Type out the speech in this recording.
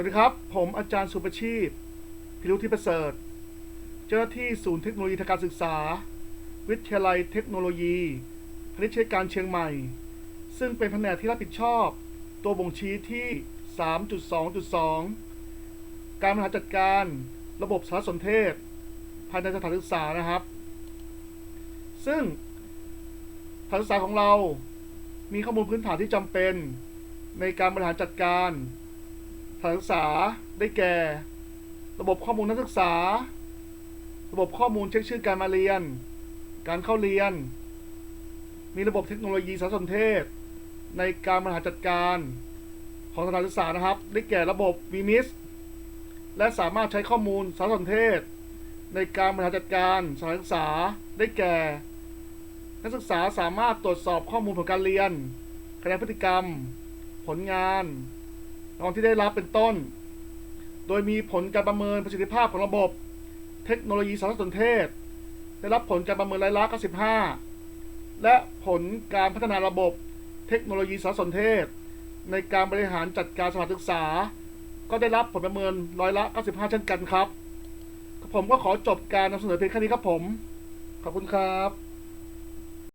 วัสดีครับ ผมอาจารย์สุประชีพ พิรุธที่ประเสริฐ เจ้าหน้าที่ศูนย์เทคโนโลยีทางการศึกษา วิทยาลัยเทคโนโลยีพาณิชยการเชียงใหม่ ซึ่งเป็นแผนกที่รับผิดชอบ ตัวบ่งชี้ที่ 3.2.2 การบริหารจัดการระบบสารสนเทศ ภายในสถานศึกษานะครับ ซึ่งสถานศึกษาของเรามีข้อมูลพื้นฐานที่จำเป็น ในการบริหารจัดการ สถานศึกษาได้แก่ ระบบข้อมูลนักศึกษา ระบบข้อมูลเช็คชื่อการมาเรียน การเข้าเรียน มีระบบเทคโนโลยีสารสนเทศ ในการบริหารจัดการ ของสถานศึกษานะครับ ได้แก่ระบบ VMIS และสามารถใช้ข้อมูลสารสนเทศ ในการบริหารจัดการสถานศึกษาได้แก่ นักศึกษาสามารถตรวจสอบข้อมูลผลการเรียนคะแนนพฤติกรรม ผลงาน รางวัลที่ได้รับเป็นต้น โดยมีผลการประเมินประสิทธิภาพของระบบ เทคโนโลยีสารสนเทศ ได้รับผลการประเมินรายละ95 และผลการพัฒนาระบบเทคโนโลยีสารสนเทศ ในการบริหารจัดการสถานศึกษา ก็ได้รับผลประเมินร้อยละ 95 เช่นกันครับ ผมก็ขอจบการนำเสนอเพียงแค่นี้ครับผม ขอบคุณครับ